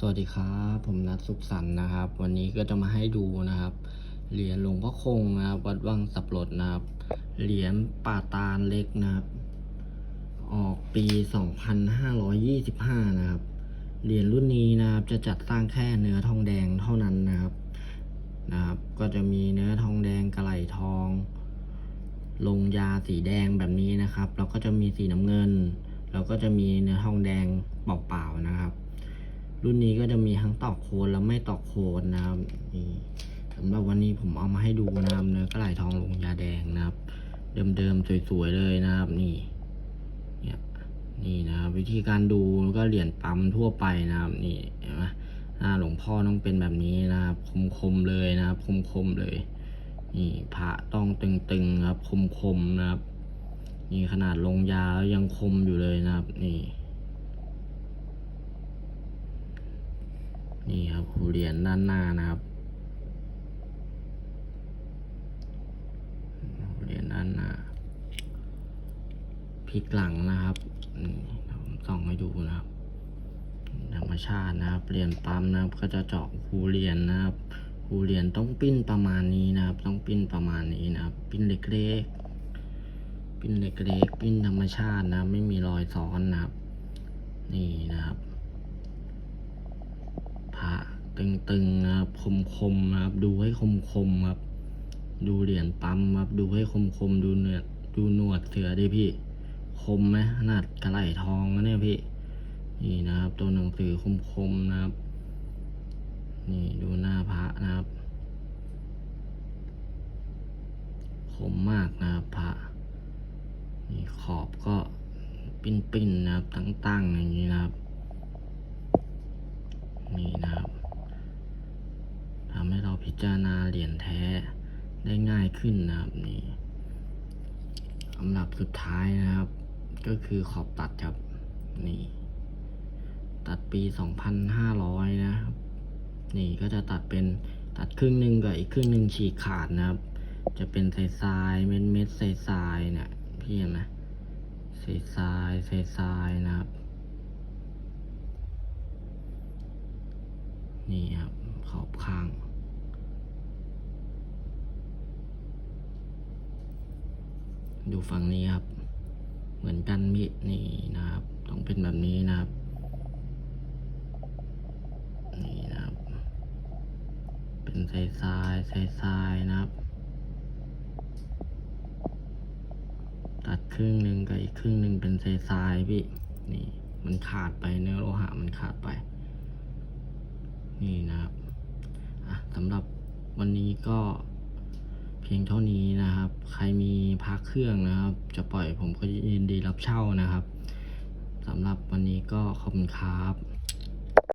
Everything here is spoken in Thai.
สวัสดีครับผมนัทสุขสันต์นะครับ วันนี้ก็จะมาให้ดูนะครับ เหรียญหลวงพ่อคงนะครับวัดวังสับปะรดนะครับ เหรียญป่าตาลเล็กนะครับ ออกปี 2525 นะครับ เหรียญรุ่นนี้นะครับจะจัดสร้างแค่เนื้อทองแดงเท่านั้นนะครับนะครับ ก็จะมีเนื้อทองแดงกระไหลทอง ลงยาสีแดงแบบนี้นะครับ แล้วก็จะมีสีน้ำเงิน แล้วก็จะมีเนื้อทองแดงเปล่าๆนะครับ รุ่นนี้ก็จะมีทั้งตอกโคนและไม่ตอกโคนนะครับนี่สำหรับวันนี้ผมเอามาให้ดูนะครับเนื้อกระไหลทองลงยาแดงนะครับ เดิมๆสวยๆเลยนะครับนี่เนี่ยนี่นะวิธีการดูก็เหรียญปั๊มทั่วไปนะครับ นี่เห็นไหมหน้าหลวงพ่อต้องเป็นแบบนี้นะครับ คมๆเลยนะครับ คมๆเลย นี่พระต้องตึงๆครับ คมๆนะครับนี่ขนาดลงยาแล้วยังคมอยู่เลยนะครับ นี่ นี่ครับเหรียญด้านหน้านะครับเหรียญด้านหน้าพลิกหลังนะครับนี่ส่องให้ดูนะครับ ธรรมชาตินะครับเหรียญปั๊มนะครับ ก็จะเจาะหูเหรียญนะครับหูเหรียญต้องปิ้นประมาณนี้นะครับ ต้องปิ้นประมาณนี้นะครับ ปิ้นเล็กๆปิ้นเล็กๆปิ้นธรรมชาตินะ ไม่มีรอยซ้อนนะครับ นี่นะครับ ตึงๆนะครับคมๆนะครับ ดูให้คมๆครับ ดูเหรียญปั๊มครับ ดูให้คมๆดูเนื้อดูหนวดเสือดิพี่ คมไหมขนาดกระไหลทองนะเนี่ยพี่ นี่นะครับ ตัวหนังสือคมๆนะครับ นี่ดูหน้าพระนะครับ คมมากนะครับพระนี่ขอบก็ปิ้นๆนะครับตั้งๆอย่างนี้นะครับ นี่นะครับ พิจารณาเหรียญแท้ได้ง่ายขึ้นนะครับนี่สำหรับสุดท้ายนะครับ ก็คือขอบตัดครับนี่ ตัดปี 2,500 นะครับ นี่ก็จะตัดเป็นตัดครึ่งหนึ่งกับอีกครึ่งหนึ่งฉีกขาดนะครับ จะเป็นทรายทรายเม็ดเม็ดทรายทรายๆเนี่ยพี่เห็นไหมทรายทรายทรายทรายๆนะครับ นี่ครับขอบข้าง ดูฝั่งนี้ครับ เหมือนกันมินี่นะครับ ต้องเป็นแบบนี้นะครับนี่นะครับ เป็นทรายทรายทรายทรายนะครับ ตัดครึ่งหนึ่งกับอีกครึ่งหนึ่งเป็นทรายทรายพี่นี่มันขาดไปเนื้อโลหะมันขาดไป นี่นะครับอะสำหรับวันนี้ก็ พียงเท่านี้นะครับ ใครมีพักเครื่องนะครับ จะปล่อยผมก็ยินดีรับเช่านะครับสำหรับวันนี้ก็ขอบคุณครับ